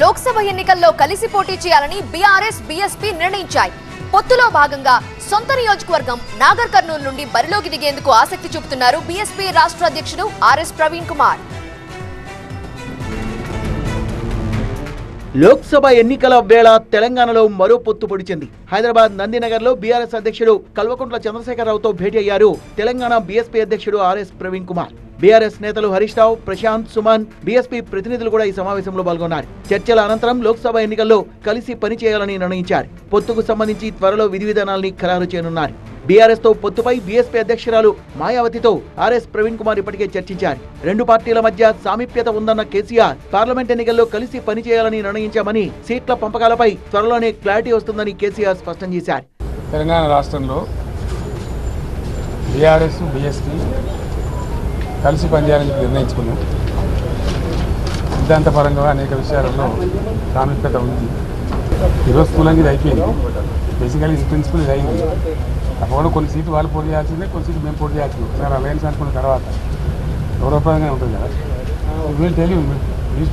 లోక్సభ ఎన్నికల్లో కలిసి పోటీ చేయాలని బీఆర్ఎస్ బీఎస్పీ నిర్ణయించాయి. పొత్తులో భాగంగా సొంత నియోజకవర్గం నాగర్ కర్నూలు నుండి బరిలోకి దిగేందుకు ఆసక్తి చూపుతున్నారు బీఎస్పీ రాష్ట్ర అధ్యక్షుడు ఆర్ఎస్ ప్రవీణ్ కుమార్. లోక్సభ ఎన్నికల వేళ తెలంగాణలో మరో పొత్తు పొడిచింది. హైదరాబాద్ నందినగర్లో బీఆర్ఎస్ అధ్యక్షుడు కల్వకుంట్ల చంద్రశేఖరరావుతో భేటీ అయ్యారు తెలంగాణ బీఎస్పీ అధ్యక్షుడు ఆర్ఎస్ ప్రవీణ్ కుమార్. బీఆర్ఎస్ నేతలు హరీష్ రావు ప్రశాంత్ సుమన్ బీఎస్పీ ప్రతినిధులు కూడా ఈ సమావేశంలో పాల్గొన్నారు. చర్చల అనంతరం లోక్సభ ఎన్నికల్లో కలిసి పనిచేయాలని నిర్ణయించారు. పొత్తుకు సంబంధించి త్వరలో విధి విధానాల్ని ఖరారు చేయనున్నారు. బీఆర్ఎస్తో పొత్తుపై బీఎస్పీ అధ్యక్షురాలు మాయావతితో ఆర్ఎస్ ప్రవీణ్ కుమార్ ఇప్పటికే చర్చించారు. రెండు పార్టీల మధ్య సామీప్యత ఉందన్న కేసీఆర్ పార్లమెంట్ ఎన్నికల్లో కలిసి పనిచేయాలని నిర్ణయించామని సీట్ల పంపకాలపై త్వరలోనే క్లారిటీ వస్తుందని కేసీఆర్ స్పష్టం చేశారు. తెలంగాణ రాష్ట్రంలో బీఆర్ఎస్ బీఎస్పీ కలిసి పనిచేయాలని నిర్ణయించుకున్నాం. సిద్ధాంతపరంగా అనేక విషయాలలో సామీప్యత ఉంది. ఈరోజు స్థూలంగా ఇది అయిపోయింది. బేసికలీ ఇది ప్రిన్సిపల్ ఇది అయింది తప్పకుండా కొన్ని సీట్లు వాళ్ళు పోటీ చేయాల్సిందే కొన్ని సీట్లు మేము పోటీ చేయాల్సిందే. సార్ అలయన్స్ అనుకున్న తర్వాత గౌరవప్రదంగా ఉంటుంది కదా. వీళ్ళు తెలియదు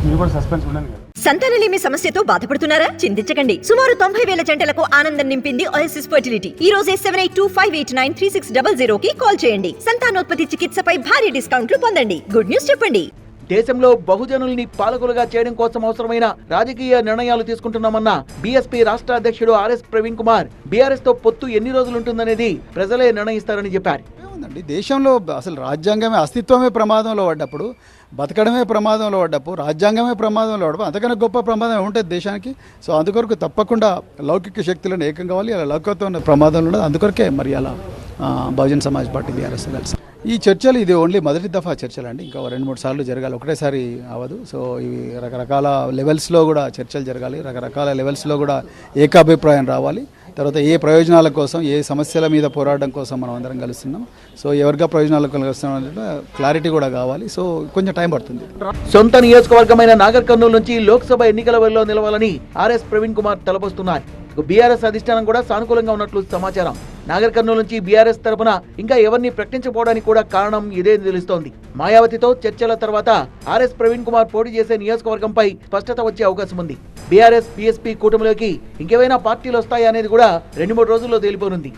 మీరు కూడా సస్పెన్స్ ఉండండి కదా. సంతానలేమి సమస్యతో బాధపడుతున్నారా? చింతించకండి. సుమారు తొంభై వేల జంటలకు ఆనందం నింపింది ఓఎస్ఎస్ ఫర్టిలిటీ ఈ రోజే seven eight two five eight nine three six double zero కి కాల్ చేయండి. సంతానోత్పత్తి చికిత్సపై భారీ డిస్కౌంట్లు పొందండి. గుడ్ న్యూస్ చెప్పండి. దేశంలో బహుజనుల్ని పాలకులుగా చేయడం కోసం అవసరమైన రాజకీయ నిర్ణయాలు తీసుకుంటున్నామన్న బీఎస్పీ రాష్ట్ర అధ్యక్షుడు ఆర్ఎస్ ప్రవీణ్ కుమార్ బీఆర్ఎస్తో పొత్తు ఎన్ని రోజులుంటుందనేది ప్రజలే నిర్ణయిస్తారని చెప్పారు. ఏముందండి? దేశంలో అసలు రాజ్యాంగమే అస్తిత్వమే ప్రమాదంలో పడ్డప్పుడు బతకడమే ప్రమాదంలో పడ్డప్పుడు రాజ్యాంగమే ప్రమాదంలో పడ్డప్పుడు అంతకన్నా గొప్ప ప్రమాదం ఉంటుంది దేశానికి. సో అందుకొరకు తప్పకుండా లౌకిక శక్తులను ఏకం కావాలి అలా లౌకికత్వం ఉన్న ప్రమాదంలో ఉండదు అందుకొరకే మరి అలా ఆ, బహుజన్ సమాజ్ పార్టీ బీఆర్ఎస్ కలిసి ఈ చర్చలు ఇది ఓన్లీ మొదటి దఫా చర్చలు అండి ఇంకా రెండు మూడు సార్లు జరగాలి. ఒకటేసారి అవ్వదు. సో ఇవి రకరకాల లెవెల్స్లో కూడా చర్చలు జరగాలి. రకరకాల లెవెల్స్లో కూడా ఏకాభిప్రాయం రావాలి. తర్వాత ఏ ప్రయోజనాల కోసం ఏ సమస్యల మీద పోరాటం కోసం మనం అందరం కలుస్తున్నాం. సో ఎవరిగా ప్రయోజనాలు కలుస్తున్నాం క్లారిటీ కూడా కావాలి. సో కొంచెం టైం పడుతుంది. సొంత నియోజకవర్గమైన నాగర్ కర్నూలు నుంచి లోక్సభ ఎన్నికల వల్ల నిలవాలని ఆర్ఎస్ ప్రవీణ్ కుమార్ తలపొస్తున్నారు బీఆర్ఎస్ అధిష్టానం కూడా సానుకూలంగా ఉన్నట్లు సమాచారం. నాగర్ కర్నూలు నుంచి బీఆర్ఎస్ తరపున ఇంకా ఎవరిని ప్రకటించకపోవడానికి కూడా కారణం ఇదే అని తెలుస్తోంది. మాయావతితో చర్చల తర్వాత ఆర్ఎస్ ప్రవీణ్ కుమార్ పోటీ చేసే నియోజకవర్గంపై స్పష్టత వచ్చే అవకాశం ఉంది. బీఆర్ఎస్ బీఎస్పీ కూటమిలోకి ఇంకేవైనా పార్టీలు వస్తాయా అనేది కూడా రెండు మూడు రోజుల్లో తేలిపోనుంది.